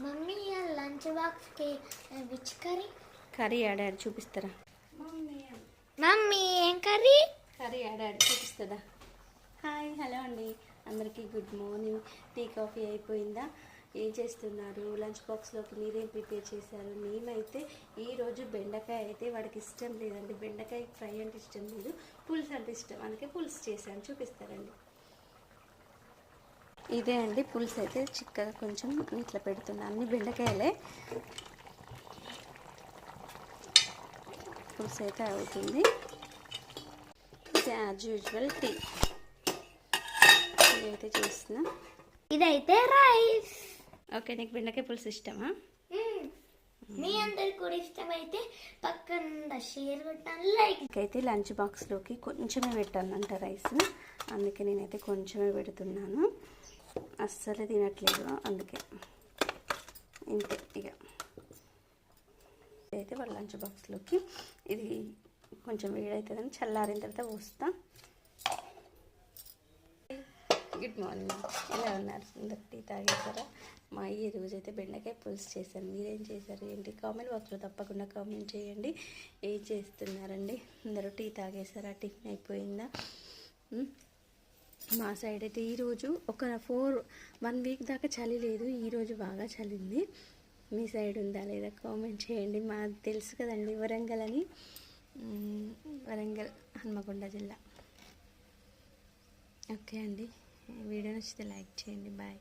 Mummy lunch బాక్స్కి which curry curry ఆడాడు చూపిస్తారా? మమ్మీ. ఏం కర్రీ? కర్రీ ఆడాడు చూపిస్తుందా? హాయ్ హలో అండి. అందరికీ గుడ్ మార్నింగ్. టీ కాఫీ అయిపోయిందా? ఏం చేస్తున్నారు? లంచ్ బాక్స్లోకి మీరేం ప్రిపేర్ చేశారు? మేమైతే ఈరోజు బెండకాయ అయితే వాడికి ఇష్టం లేదండి. బెండకాయ ఫ్రై అంటే ఇష్టం లేదు. పులుసు అంటే ఇష్టం. అందుకే పులుసు చేశాను. చూపిస్తారండి. ఇదే అండి పులుసు అయితే చిక్కగా కొంచెం ఇట్లా పెడుతున్నాను అన్ని బెండకాయలే. పులుసు అయితే అవుతుంది. ఇది యాజ్ యూజువల్ టీ అయితే చేస్తున్నా. ఇదైతే రైస్. ఓకే నీకు బెండకాయ పులుసు ఇష్టమా? మీ అందరికి కూడా ఇష్టమైతే పక్కన షేర్ కొట్టాను లైక్. అయితే లంచ్ బాక్స్లోకి కొంచెమే పెట్టానంట రైస్. అందుకే నేనైతే కొంచెమే పెడుతున్నాను. అస్సలు తినట్లేదు అందుకే. ఇంతే ఇక. అయితే వాళ్ళ లంచ్ బాక్స్లోకి. ఇది కొంచెం వేడవుతుందని చల్లారిన తర్వాత పోస్తా. గుడ్ మార్నింగ్ ఎలా ఉన్నారు? అందరు టీ తాగేసారా మా ఈ రోజైతే బెండకాయ పులుసు చేశాను మీరేం చేశారు ఏంటి? కామెంట్ బాక్స్లో తప్పకుండా కామెంట్ చేయండి. ఏం చేస్తున్నారండి? అందరూ టీ తాగేసారా టిఫిన్ అయిపోయిందా? మా సైడ్ అయితే ఈరోజు ఒక ఫోర్ వన్ వీక్ దాకా చలి లేదు. ఈరోజు బాగా చలింది. మీ సైడ్ ఉందా లేదా కామెంట్ చేయండి. మా తెలుసు కదండి వరంగల్ అని. వరంగల్ హన్మకొండ జిల్లా. ఓకే అండి. వీడియో నచ్చితే లైక్ చేయండి. బాయ్.